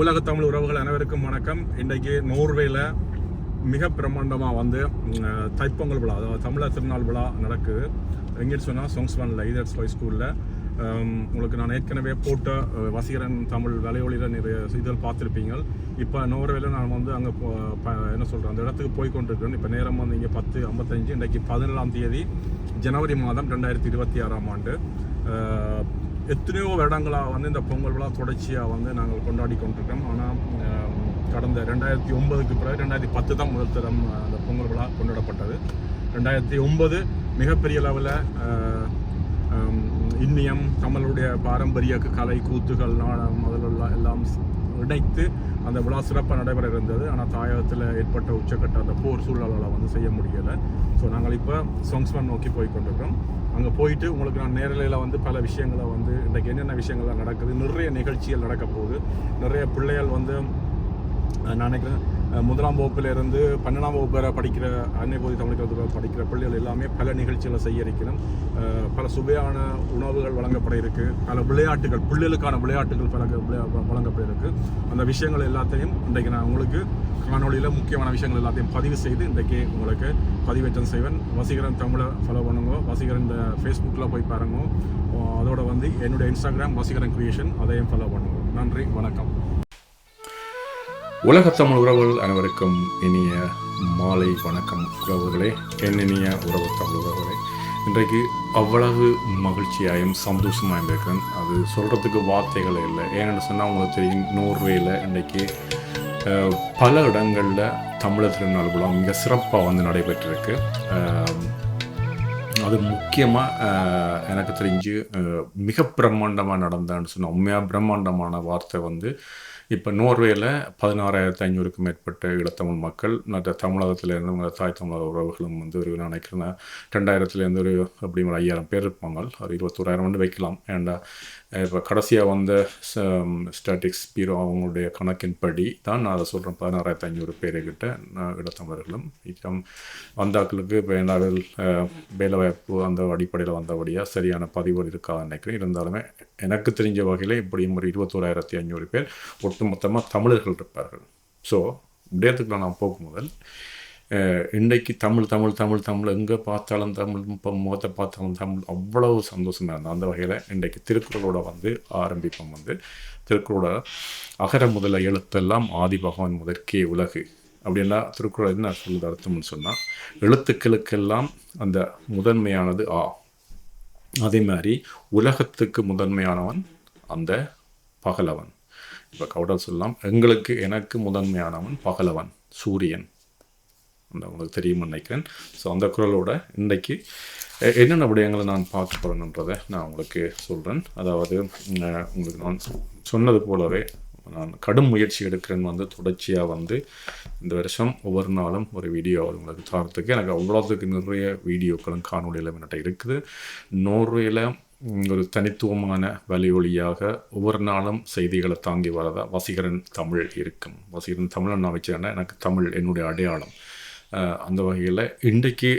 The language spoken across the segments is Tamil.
உலக தமிழ் உறவுகள் அனைவருக்கும் வணக்கம். இன்றைக்கு நோர்வேல மிக பிரம்மாண்டமாக வந்து தைப்பொங்கல் விழா அதாவது தமிழர் திருநாள் விழா நடக்குது எங்கேன்னு சொன்னால் சொங்ஸ்வான் லைதர்ஸ் ஹை ஸ்கூலில் உங்களுக்கு நான் ஏற்கனவே போட்ட வசீகரன் தமிழ் வலையொலியில் நிறைய இதில் பார்த்துருப்பீங்க இப்போ நோர்வேல நான் வந்து அங்கே என்ன சொல்கிறேன் அந்த இடத்துக்கு போய் கொண்டிருக்கிறேன். இப்போ நேரம் வந்து இங்கே பத்து ஐம்பத்தஞ்சு. இன்றைக்கு பதினேழாம் தேதி ஜனவரி மாதம் ரெண்டாயிரத்தி இருபத்தி ஆறாம் ஆண்டு. எத்தனையோ வருடங்களாக வந்து இந்த பொங்கல் விழா தொடர்ச்சியாக வந்து நாங்கள் கொண்டாடி கொண்டிருக்கோம். ஆனால் கடந்த ரெண்டாயிரத்தி ஒன்பதுக்கு பிறகு ரெண்டாயிரத்தி பத்து தான் முதல் தரம் அந்த பொங்கல் விழா கொண்டாடப்பட்டது. ரெண்டாயிரத்தி ஒன்பது மிகப்பெரிய லெவலில் இன்னியம் தமிழுடைய பாரம்பரிய கலை கூத்துகள் நாடகம் முதல்ல எல்லாம் இணைத்து அந்த விழா சிறப்பாக நடைபெற இருந்தது. ஆனால் தாயகத்தில் ஏற்பட்ட உச்சக்கட்ட அந்த போர் சூழலால் வந்து செய்ய முடியலை. ஸோ நாங்கள் இப்போ சொங்ஸ்மன் நோக்கி போய் கொண்டிருக்கிறோம். அங்கே போயிட்டு உங்களுக்கு நான் நேரலையில் வந்து பல விஷயங்களை வந்து இன்றைக்கு என்னென்ன விஷயங்கள்லாம் நடக்குது நிறைய நிகழ்ச்சிகள் நடக்க போகுது. நிறைய பிள்ளைகள் வந்து நான் நினைக்கிறேன் முதலாம் வகுப்புல இருந்து பன்னெண்டாம் வகுப்பு வரை படிக்கிற அன்னை போதி தமிழ் படிக்கிற பிள்ளைகள் எல்லாமே பல நிகழ்ச்சிகளை செய்ய இருக்கிறோம் பல சுவையான உணவுகள் வழங்கப்பட இருக்கு. பல விளையாட்டுகள் பிள்ளைகளுக்கான விளையாட்டுகள் பல வழங்கப்பட இருக்கு. அந்த விஷயங்கள் எல்லாத்தையும் இன்றைக்கு நான் உங்களுக்கு காணொலியில் முக்கியமான விஷயங்கள் எல்லாத்தையும் பதிவு செய்து இன்றைக்கு உங்களுக்கு பதிவேற்றம் செய்வேன். வசீகரன் தமிழை ஃபாலோ பண்ணுங்க. வசீகரன் இந்த ஃபேஸ்புக்கில் போய் பாருங்க. அதோட வந்து என்னுடைய இன்ஸ்டாகிராம் வசீகரன் கிரியேஷன் அதையும் ஃபாலோ பண்ணுங்க. நன்றி வணக்கம். உலக தமிழ் உறவுகள் அனைவருக்கும் இனிய மாலை வணக்கம் உறவுகளே என் இனிய உறவு தமிழ் உறவுகளே. இன்றைக்கு அவ்வளவு மகிழ்ச்சியாயும் சந்தோஷமாக இருக்கிறேன் அது சொல்கிறதுக்கு வார்த்தைகள் இல்லை. ஏன்னு சொன்னால் உங்களுக்கு தெரியும் நோர்வேயில் இன்றைக்கி பல இடங்களில் தமிழர் திருநாள் விழா மிக சிறப்பாக வந்து நடைபெற்றிருக்கு. அது முக்கியமாக எனக்கு தெரிஞ்சு மிக பிரம்மாண்டமாக நடந்தான்னு சொன்ன உண்மையாக பிரம்மாண்டமான வார்த்தை வந்து இப்போ நோர்வேயில் பதினாறாயிரத்து ஐநூறுக்கும் மேற்பட்ட இளத்தமிழ் மக்கள் மற்ற தமிழகத்திலேருந்து உங்கள் தாய் தமிழக உறவுகளும் வந்து ஒரு நான் நினைக்கிறேன் ரெண்டாயிரத்துலேருந்து ஒரு அப்படி ஒரு ஐயாயிரம் பேர் இருப்பாங்க. ஒரு இருபத்தோராயிரம் வந்து வைக்கலாம். ஏண்டா இப்போ கடைசியாக வந்த ஸ்டாட்டிக்ஸ் பீரோ அவங்களுடைய கணக்கின்படி தான் நான் அதை சொல்கிறேன் பதினாறாயிரத்து ஐநூறு பேருக்கிட்ட நான் இடத்தவர்களும் இப்போ வந்தாக்களுக்கு இப்போ என்னாவில் வேலைவாய்ப்பு அந்த அடிப்படையில் வந்தபடியாக சரியான பதிவு இருக்காதுன்னு நினைக்கிறேன். இருந்தாலுமே எனக்கு தெரிஞ்ச வகையில் இப்படியும் ஒரு இருபத்தோராயிரத்தி ஐநூறு பேர் ஒட்டுமொத்தமாக தமிழர்கள் இருப்பார்கள். ஸோ விடயத்துக்குள்ள நான் போகும் முதல் இன்றைக்கு தமிழ் தமிழ் தமிழ் தமிழ் எங்கே பார்த்தாலும் தமிழ் இப்போ முகத்தை பார்த்தாலும் தமிழ் அவ்வளவு சந்தோஷமாக இருந்தோம். அந்த வகையில் இன்றைக்கு திருக்குறளோட வந்து ஆரம்பிப்போம் வந்து. திருக்குறளோட அகர முதல எழுத்தெல்லாம் ஆதி பகவான் முதற்கே உலகு. அப்படின்னா திருக்குறள் என்ன சொல்லுது அர்த்தம்னு சொன்னால் எழுத்துக்களுக்கெல்லாம் அந்த முதன்மையானது ஆ. அதே மாதிரி உலகத்துக்கு முதன்மையானவன் அந்த பகலவன். இப்போ கவுடல் சொல்லலாம் எங்களுக்கு எனக்கு முதன்மையானவன் பகலவன் சூரியன். அந்த உங்களுக்கு தெரியும்னு நினைக்கிறேன். ஸோ அந்த குரலோட இன்றைக்கு என்னென்ன விடயங்களை நான் பார்க்க போகிறேன்றதை நான் உங்களுக்கு சொல்கிறேன் அதாவது உங்களுக்கு நான் சொன்னது போலவே நான் கடும் முயற்சி எடுக்கிறேன்னு வந்து தொடர்ச்சியாக வந்து இந்த வருஷம் ஒவ்வொரு நாளும் ஒரு வீடியோ உங்களுக்கு தரத்துக்கு. எனக்கு அவ்வளோத்துக்கு நிறைய வீடியோக்களும் காணொலியில் என்கிட்ட இருக்குது. நோர்வேல ஒரு தனித்துவமான வழியொலியாக ஒவ்வொரு நாளும் செய்திகளை தாங்கி வரதா வசீகரன் தமிழ் இருக்கும். வசீகரன் தமிழன் நான் வச்சேன்னா எனக்கு தமிழ் என்னுடைய அடையாளம். அந்த வகையில் இன்றைக்கு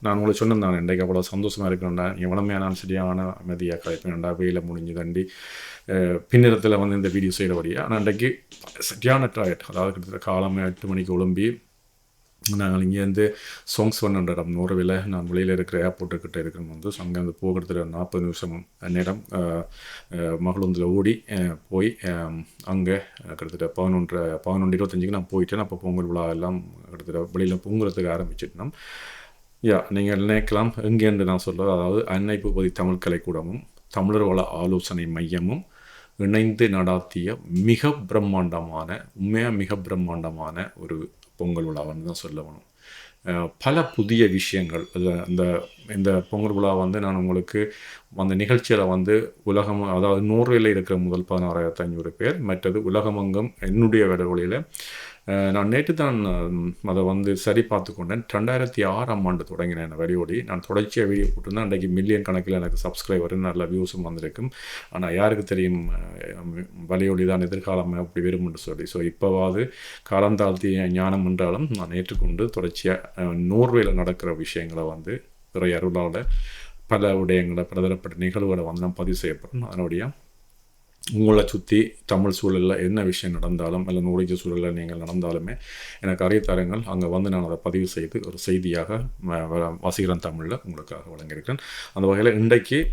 நான் உங்களை சொன்னேன் இன்றைக்கு அவ்வளோ சந்தோஷமாக இருக்கணும்டா எவ்வளவுமே நான் சரியான அமைதியாக கலைப்பேன்டா வெயில முடிஞ்சு தண்டி பின்னிடத்தில் வந்து இந்த வீடியோ செய்கிறபடியாக ஆனால் இன்றைக்கு சரியான டயட் அதாவது கிட்டத்தட்ட காலமே எட்டு மணிக்கு ஒழும்பி நாங்கள் இங்கேருந்து சாங்ஸ் ஒன் இடம் நூறுவில் நான் வெளியில் இருக்கிற ஏர்போர்ட்டுக்கிட்ட இருக்கிறோம் வந்து அங்கேருந்து போகிறதுல நாற்பது நிமிஷம் நேரம் அஹ், மகளுந்தில் ஓடி போய் அங்கே கிட்டத்தட்ட பதினொன்று பதினொன்று இருபத்தஞ்சுக்கு நான் போயிட்டேன். அப்போ பொங்கல் விழா எல்லாம் கிட்டத்தட்ட வெளியில் பொங்கலத்துக்கு ஆரம்பிச்சிட்டோம். யா நீங்கள் நினைக்கலாம். எங்கேருந்து நான் சொல்கிறது அதாவது அன்னை பூபதி தமிழ் கலைக்கூடமும் தமிழர் வள ஆலோசனை மையமும் இணைந்து நடாத்திய மிக பிரம்மாண்டமான உண்மையாக மிக பிரம்மாண்டமான ஒரு பொங்கல் விழான்னு தான் சொல்ல வேணும் பல புதிய விஷயங்கள் அது அந்த இந்த பொங்கல் விழா வந்து நான் உங்களுக்கு அந்த நிகழ்ச்சியில் வந்து உலகம் அதாவது நூறுல இருக்கிற முதல் பதினாறாயிரத்து ஐநூறு பேர் மற்றது உலகமங்கம் என்னுடைய வடவழியில் நான் நேற்று தான் அதை வந்து சரி பார்த்து கொண்டேன். ரெண்டாயிரத்தி ஆறாம் ஆண்டு தொடங்கினேன் இந்த வழியோடி நான் தொடர்ச்சியாக வீடியோ போட்டிருந்தேன். அன்றைக்கு மில்லியன் கணக்கில் எனக்கு சப்ஸ்கிரைபர் நல்ல வியூஸும் வந்திருக்கும். ஆனால் யாருக்கு தெரியும் அஹ், தான் எதிர்காலம் அப்படி வரும்னு சொல்லி. ஸோ இப்போவாது காலம் தாழ்த்திய ஞானம் என்றாலும் நான் ஏற்றுக்கொண்டு தொடர்ச்சியாக நோர்வேல நடக்கிற விஷயங்களை வந்து பிற அருளால் பல விடயங்களை பலதரப்பட்ட நிகழ்வுகளை வந்து நான் பதிவு செய்யப்படும் அதனுடைய உங்களை சுற்றி தமிழ் சூழலில் என்ன விஷயம் நடந்தாலும் இல்லை நோடிஜ சூழலில் நீங்கள் நடந்தாலுமே எனக்கு அறியத்தாருங்கள். அங்கே வந்து நான் அதை பதிவு செய்து ஒரு செய்தியாக வ- வசீகரன் தமிழில் உங்களுக்காக வழங்கியிருக்கிறேன். அந்த வகையில் இன்றைக்கு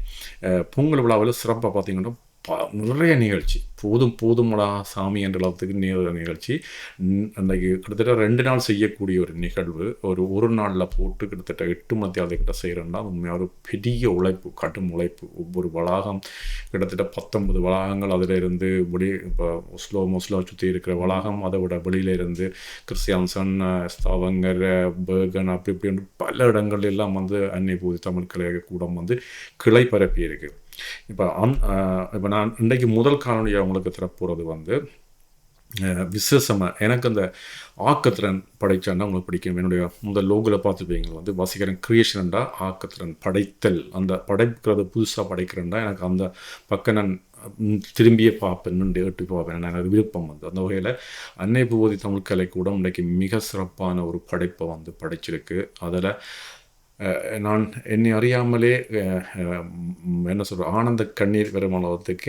பொங்கல் விழாவில் சிறப்பாக பார்த்தீங்கன்னா ப- நிறைய நிகழ்ச்சி. போதும் போதுமடா சாமி என்ற அளவுக்கு நிகழ்ச்சி. அன்றைக்கு கிட்டத்தட்ட ரெண்டு நாள் செய்யக்கூடிய ஒரு நிகழ்வு. ஒரு ஒரு நாளில் போட்டு கிட்டத்தட்ட எட்டு மத்தியாவது கிட்ட செய்கிறேன்னா உண்மையாக ஒரு பெரிய உழைப்பு கடும் உழைப்பு. ஒவ்வொரு வளாகம் கிட்டத்தட்ட பத்தொன்பது வளாகங்கள் அதில் இருந்து வெளி இப்போ ஒஸ்லோ மொஸ்லோ சுற்றி இருக்கிற வளாகம் அதை விட வெளியில இருந்து கிறிஸ்டியான்சன் ஸ்தாவங்கர் பேர்கன் அப்படி இப்படின்னு பல இடங்கள் எல்லாம் வந்து அன்னை பூதி தமிழ் கலை கூடம் வந்து கிளை பரப்பி இருக்குது இப்போ அந் இப்போ நான் இன்றைக்கு முதல் காணொலியை உங்களுக்கு திறப்புறது வந்து விசேஷமாக எனக்கு அந்த ஆக்கத்திறன் படைச்சாண்டா உங்களுக்கு பிடிக்கும். என்னுடைய முதல் லோகில் பார்த்துப்பீங்க. வந்து வசீகரன் கிரியேஷன்டா ஆக்கத்திறன் படைத்தல். அந்த படைக்கிறது புதுசாக படைக்கிறேன்டா எனக்கு அந்த பக்கம் நான் திரும்பியே பார்ப்பேன் கேட்டு பார்ப்பேன். எனக்கு விருப்பம் வந்து. அந்த வகையில் அன்னை பூவதி தமிழ் கலை கூட இன்றைக்கு மிக சிறப்பான ஒரு படைப்பை வந்து படைச்சிருக்கு. அதில் நான் என்னை அறியாமலே என்ன சொல்கிற ஆனந்த கண்ணீர் வரும்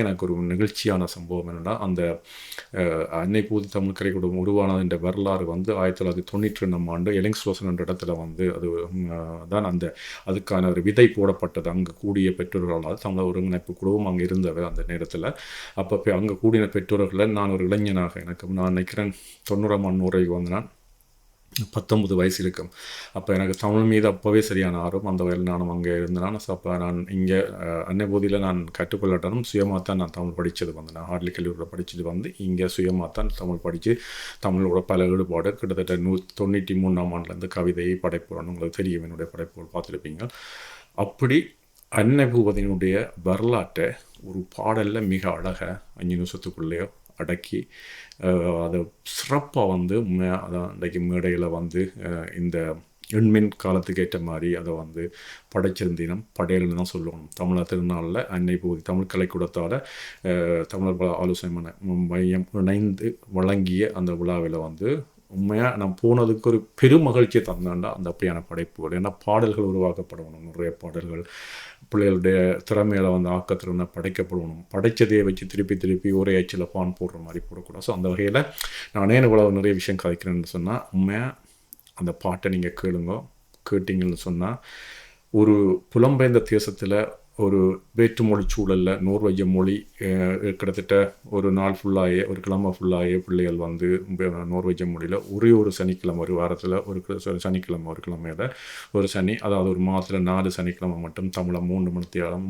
எனக்கு ஒரு நிகழ்ச்சியான சம்பவம் என்னென்னா அந்த அன்னை பூதி தமிழ் கலைக்கூடம் உருவானது என்ற வரலாறு வந்து ஆயிரத்தி தொள்ளாயிரத்தி தொண்ணூற்றி ரெண்டாம் ஆண்டு எலிங்ஸ்லோசன் என்ற இடத்துல வந்து அது தான் அந்த அதுக்கான ஒரு விதை போடப்பட்டது. அங்கே கூடிய பெற்றோர்களால் தமிழ் ஒருங்கிணைப்பு குழுவும் அங்கே இருந்தவர் அந்த நேரத்தில். அப்போ அங்கே கூடின பெற்றோர்களில் நான் ஒரு இளைஞனாக எனக்கு நான் நினைக்கிறேன் தொண்ணூறாம் ஆண்டு நூறைக்கு வந்து நான் பத்தொம்பது வயசு இருக்கும். அப்போ எனக்கு தமிழ் மீது அப்போவே சரியான ஆர்வம். அந்த வகையில் நானும் அங்கே இருந்தேன். ஸோ அப்போ நான் இங்கே அன்னைபோதியில் நான் கற்றுக்கொள்ளட்டாலும் சுயமாக தான் நான் தமிழ் படித்தது வந்து. நான் ஹார்ட்லி கல்லூரியில் படித்தது வந்து. இங்கே சுயமாக தான் தமிழ் படித்து தமிழோட பல ஈடுபாடு. கிட்டத்தட்ட நூ தொண்ணூற்றி மூணாம் ஆண்டுலேருந்து கவிதை படைப்புகள் உங்களுக்கு தெரியும் என்னுடைய படைப்புகள் பார்த்துருப்பீங்க. அப்படி அன்னை பூபதியினுடைய வரலாற்றை ஒரு பாடலில் மிக அழகாக அஞ்சு நிமிஷத்துக்குள்ளேயோ அடக்கி அதை சிறப்பாக வந்து மே அதான் இன்றைக்கு மேடையில் வந்து இந்த எண்மின் காலத்துக்கு ஏற்ற மாதிரி அதை வந்து படைச்சிருந்தீனம் படையல்னு தான் சொல்லணும். தமிழர் திருநாளில் அன்னை பகுதி தமிழ் கலைக்கூடத்தால் தமிழர் ஆலோசனை மையம் இணைந்து வழங்கிய அந்த விழாவில் வந்து உண்மையாக நான் போனதுக்கு ஒரு பெரும் மகிழ்ச்சி தந்தாண்டா அந்த அப்படியான படைப்புகள். ஏன்னா பாடல்கள் உருவாக்கப்படணும் நிறைய பாடல்கள். பிள்ளைகளுடைய திறமையில வந்து ஆக்கத்திறனை படைக்கப்படணும். படைச்சதையே வச்சு திருப்பி திருப்பி ஒரே அச்சில் பான் போடுற மாதிரி போடக்கூடாது. ஸோ அந்த வகையில் நானே இவ்வளவு நிறைய விஷயம் கதைக்கிறேன்னு சொன்னால் உண்மையாக அந்த பாட்டை நீங்கள் கேளுங்க. கேட்டிங்கன்னு சொன்னால் ஒரு புலம்பெயர்ந்த தேசத்தில் ஒரு வேற்றுமொழி சூழலில் நோர்வைய மொழி கிட்டத்தட்ட ஒரு நாள் ஃபுல்லாகவே ஒரு கிழமை ஃபுல்லாகவே பிள்ளைகள் வந்து நோர்வைய மொழியில் ஒரே ஒரு சனிக்கிழமை ஒரு வாரத்தில் ஒரு ச- சனிக்கிழமை ஒரு கிழமையில் ஒரு சனி அதாவது ஒரு மாதத்தில் நாலு சனிக்கிழமை மட்டும் தமிழை மூன்று மணித்தியாலம்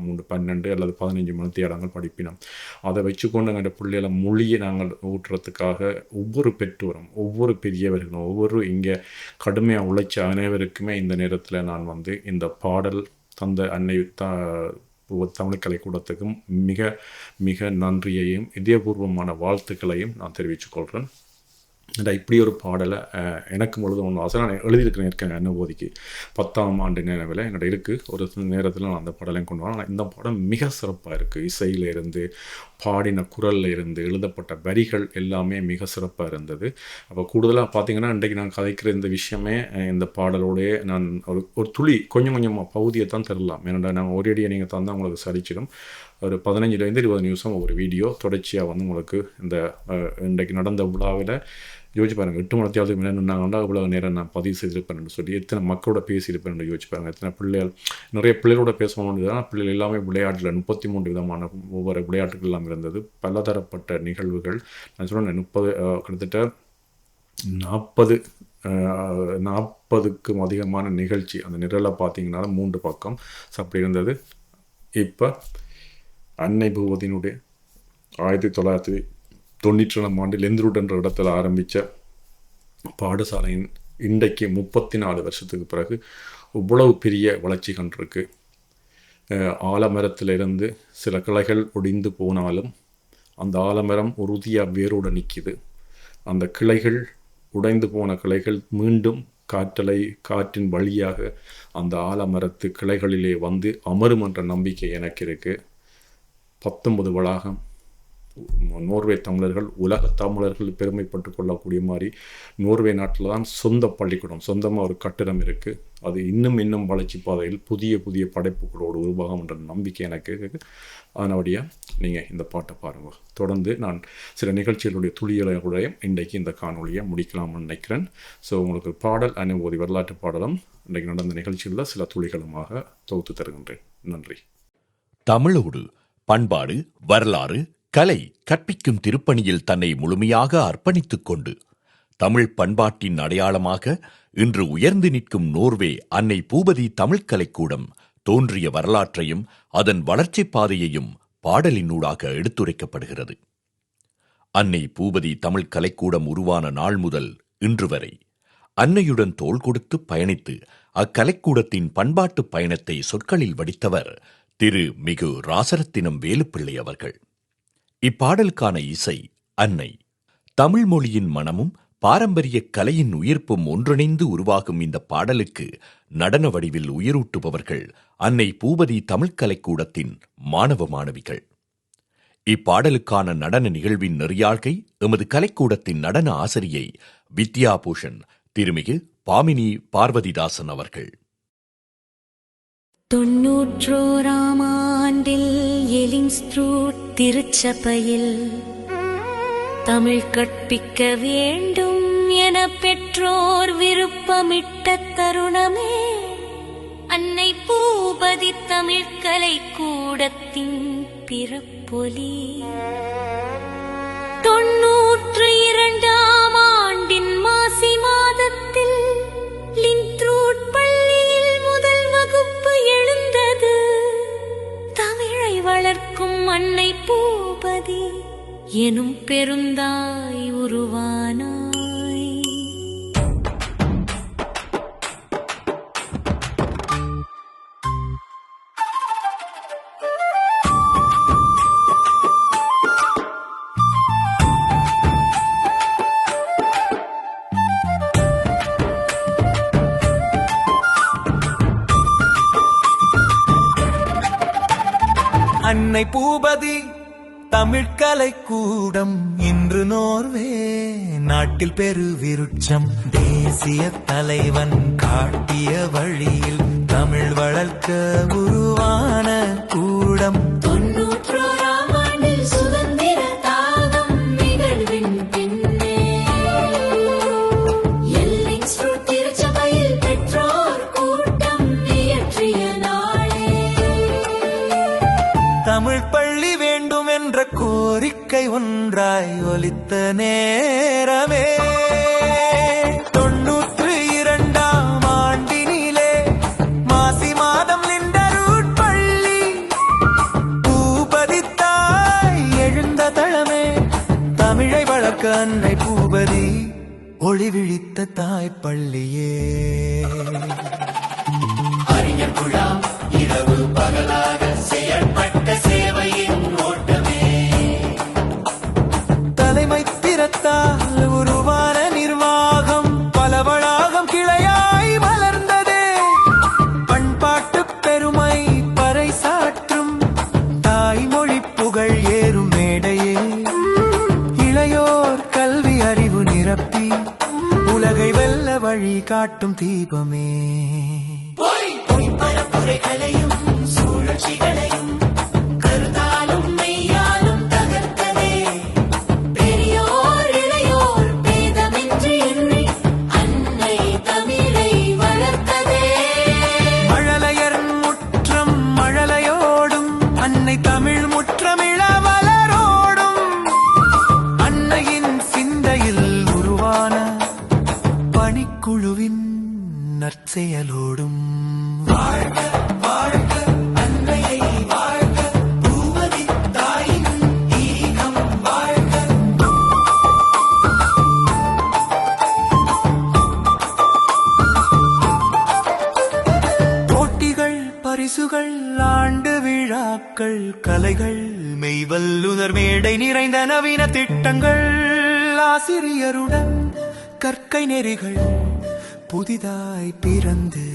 மூன்று பன்னெண்டு அல்லது பதினஞ்சு மணித்தியாலங்கள் படிப்பினோம். அதை வச்சுக்கொண்டு எங்கள் பிள்ளைகளை மொழியை நாங்கள் ஊட்டுறதுக்காக ஒவ்வொரு பெற்றோரும் ஒவ்வொரு பெரியவர்களும் ஒவ்வொரு இங்கே கடுமையாக உழைச்ச அனைவருக்குமே இந்த நேரத்தில் நான் வந்து இந்த பாடல் தந்த அன்னை த தமிழ் கலைக்கூடத்துக்கும் மிக மிக நன்றியையும் இதயபூர்வமான வாழ்த்துக்களையும் நான் தெரிவித்துக் கொள்கிறேன் இந்த இப்படி ஒரு பாடலை எனக்கு பொழுது ஒன்று ஆசை நான் எழுதியிருக்கிறேன் இருக்கேன் அனுபூதிக்கு பத்தாம் ஆண்டு நினைவில் என்னோட இருக்குது ஒரு சில நேரத்தில் நான் அந்த பாடலையும் கொண்டு வரேன். இந்த பாடம் மிக சிறப்பாக இருக்குது இசையில இருந்து பாடின குரலில் இருந்து எழுதப்பட்ட வரிகள் எல்லாமே மிக சிறப்பாக இருந்தது. அப்போ கூடுதலாக பார்த்தீங்கன்னா இன்றைக்கு நான் கதைக்கிற இந்த விஷயமே இந்த பாடலோடயே நான் ஒரு ஒரு துளி கொஞ்சம் கொஞ்சமாக பகுதியை தான் தரலாம். ஏன்னா நான் ஒரேடியை நீங்கள் தந்தால் உங்களுக்கு சரிச்சிடும் ஒரு பதினஞ்சுலேருந்து இருபது நிமிஷம் ஒரு வீடியோ தொடர்ச்சியாக வந்து உங்களுக்கு இந்த இன்றைக்கு நடந்த விழாவில் யோசிச்சு பாருங்கள் எட்டு மணத்தியாவது முன்னே நின்னாங்கன்னா இவ்வளோ நேரம் நான் பதிவு செய்திருப்பேன்னு சொல்லி எத்தனை மக்களோட பேசியிருப்பேன் யோசிச்சு பாருங்கள் எத்தனை பிள்ளைகள் நிறைய பிள்ளைகளோட பேசணும்னு தான் பிள்ளைகள் எல்லாமே விளையாட்டில் முப்பத்தி மூன்று விதமான ஒவ்வொரு விளையாட்டுகள் எல்லாம் இருந்தது. பலதரப்பட்ட நிகழ்வுகள். நான் சொன்னேன் முப்பது கிட்டத்தட்ட நாற்பது நாற்பதுக்கும் அதிகமான நிகழ்ச்சி. அந்த நிரலை பார்த்தீங்கன்னா மூன்று பக்கம் அப்படி இருந்தது. இப்போ அன்னை பூவதியினுடைய ஆயிரத்தி தொள்ளாயிரத்தி தொண்ணூற்றி ரெண்டாம் ஆண்டில் லெந்தருட் என்ற இடத்தில் ஆரம்பித்த பாடசாலையின் இன்றைக்கு முப்பத்தி நாலு வருஷத்துக்கு பிறகு இவ்வளவு பெரிய வளர்ச்சி கண்டிருக்கு. ஆலமரத்திலிருந்து சில கிளைகள் ஒடிந்து போனாலும் அந்த ஆலமரம் உறுதியாக வேரோடு நிற்கிது அந்த கிளைகள் உடைந்து போன கிளைகள் மீண்டும் காற்றலை காற்றின் வழியாக அந்த ஆலமரத்து கிளைகளிலே வந்து அமரும் என்ற நம்பிக்கை எனக்கு இருக்குது பத்தொன்பது வளாகம் நோர்வே தமிழர்கள் உலக தமிழர்கள் பெருமைப்பட்டு கொள்ளக்கூடிய மாதிரி நோர்வே நாட்டில் தான் சொந்த பள்ளிக்கூடம் சொந்தமாக ஒரு கட்டிடம் இருக்குது அது இன்னும் இன்னும் வளர்ச்சி பாதையில் புதிய புதிய படைப்புகளோடு உருவாகும் என்ற நம்பிக்கை எனக்கு அதனுடைய நீங்கள் இந்த பாட்டை பாருங்கள் தொடர்ந்து நான் சில நிகழ்ச்சிகளுடைய துளிகளுடைய இன்றைக்கு இந்த காணொலியை முடிக்கலாம்னு நினைக்கிறேன். ஸோ உங்களுக்கு பாடல் அனுபூதி வரலாற்று பாடலும் இன்றைக்கு நடந்த நிகழ்ச்சியில் சில துளிகளுமாக தொகுத்து தருகின்றேன். நன்றி. தமிழோடு பண்பாடு வரலாறு கலை கற்பிக்கும் திருப்பணியில் தன்னை முழுமையாக அர்ப்பணித்துக் கொண்டு தமிழ் பண்பாட்டின் அடையாளமாக இன்று உயர்ந்து நிற்கும் நோர்வே அன்னை பூபதி தமிழ்க் கலைக்கூடம் தோன்றிய வரலாற்றையும் அதன் வளர்ச்சிப் பாதையையும் பாடலினூடாக எடுத்துரைக்கப்படுகிறது. அன்னை பூபதி தமிழ்க் கலைக்கூடம் உருவான நாள் முதல் இன்று வரை அன்னையுடன் தோள் கொடுத்து பயணித்து அக்கலைக்கூடத்தின் பண்பாட்டு பயணத்தை சொற்களில் வடித்தவர் திரு மிகு ராசரத்தினம் வேலுப்பிள்ளை அவர்கள். இப்பாடலுக்கான இசை அன்னை. தமிழ் மொழியின் மனமும் பாரம்பரிய கலையின் உயிர்ப்பும் ஒன்றிணைந்து உருவாகும் இந்த பாடலுக்கு நடன வடிவில் உயிரூட்டுபவர்கள் அன்னை பூபதி தமிழ்க் கலைக்கூடத்தின் மாணவ மாணவிகள். இப்பாடலுக்கான நடன நிகழ்வின் நெறியாழ்கை எமது கலைக்கூடத்தின் நடன ஆசிரியை வித்யா பூஷன் திருமிகு பாமினி பார்வதிதாசன் அவர்கள். தொன்னூற்றோராமா ஆண்டில் எலிங்ஸ்ட்ரூட் திருச்சபையில் தமிழ் கற்பிக்க வேண்டும் என பெற்றோர் விருப்பமிட்ட தருணமே. அன்னை பூபதி தமிழ்கலை கூடத்தின் பிறப்பொலி. பூபதி எனும் பெருந்தாய் உருவானாய். அன்னை பூபதி கலைக்கூடம் இன்று நோர்வே. நாட்டில் பெருவிருட்சம் தேசிய தலைவன் காட்டிய வழியில் தமிழ் வளர்க்க உருவான கூடம். ஒன்றாய் ஒலித்த நேரமே. தொண்ணூற்று இரண்டாம் ஆண்டினிலே மாசி மாதம் லிண்டரூட் பள்ளி. பூபதி தாய் எழுந்த தளமே தமிழை வளர்க்க அன்னை பூபதி ஒளி விழித்த தாய் பள்ளியே. ஆண்டு விழாக்கள் கலைகள் மெய்வல்லுதர் மேடை நிறைந்த நவீன திட்டங்கள் ஆசிரியருடன் கற்கை நெறிகள் புதிதாய் பிறந்து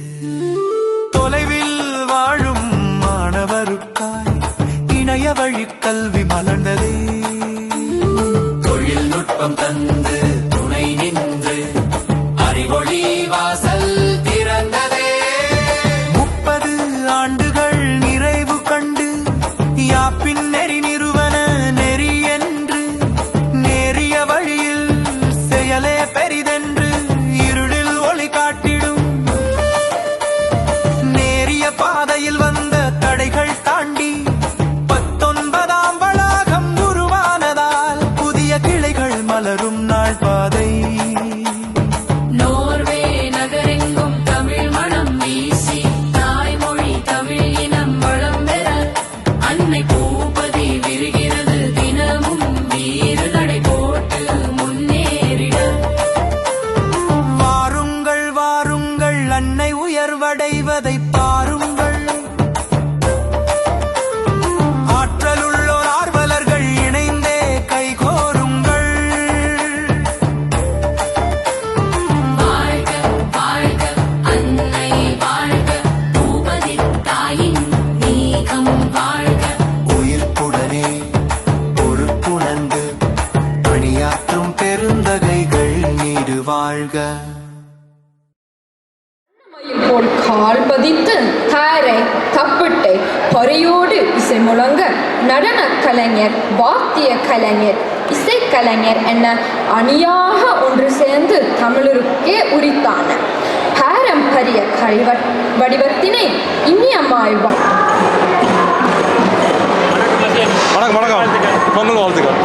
தொலைவில் வாழும் மாணவருக்காய் இணைய வழி கல்வி மலர்ந்ததே. தொழில்நுட்பம் தந்து அணியாக ஒன்று சேர்ந்து தமிழருக்கே உரித்தான பாரம்பரிய கழிவ வடிவத்தினை இனியமாய் வணக்கம் வணக்கம். பொங்கல் வாழ்த்துக்கள்.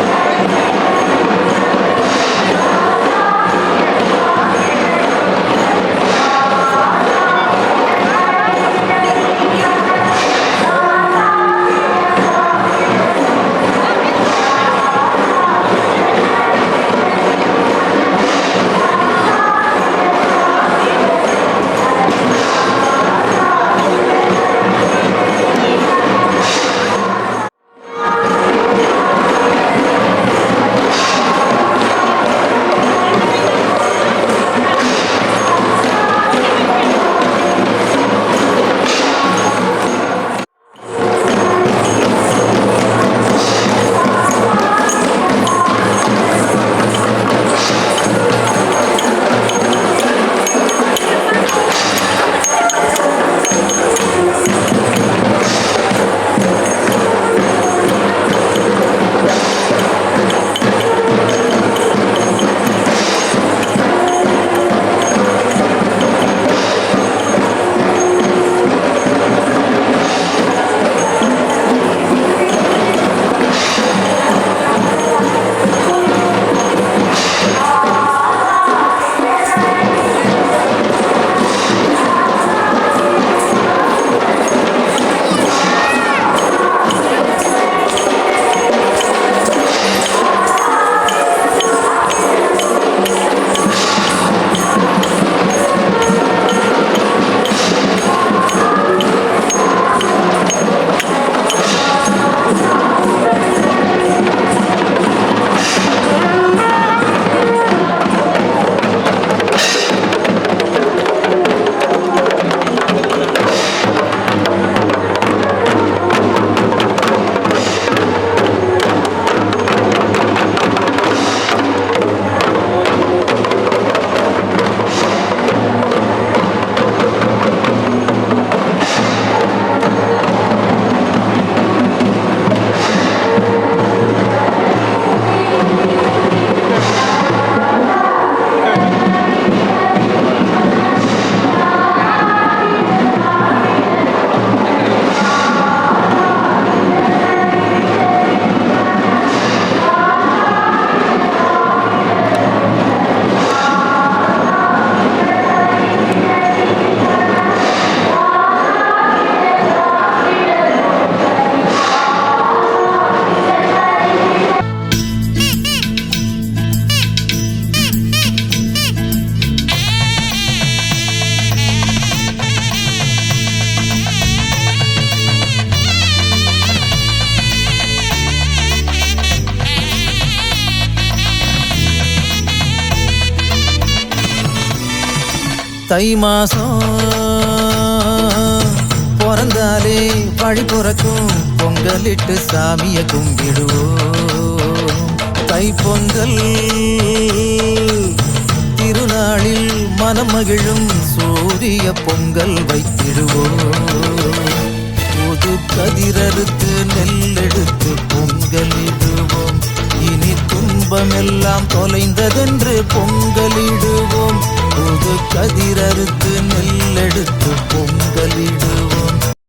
தை மாசம். பிறந்தாலே வழி பிறக்கும். பொங்கலிட்டு சாமிய கும்பிடுவோம். தை பொங்கல் திருநாளில் மனம் மகிழும். சூரிய பொங்கல் வைத்திடுவோம். புது கதிரறுத்து நெல்லெடுத்து பொங்கலிடுவோம். இனி துன்பமெல்லாம் தொலைந்ததென்று பொங்கலிடுவோம். புது கதிரறுத்து நெல்லெடுத்து பொங்கலிடும்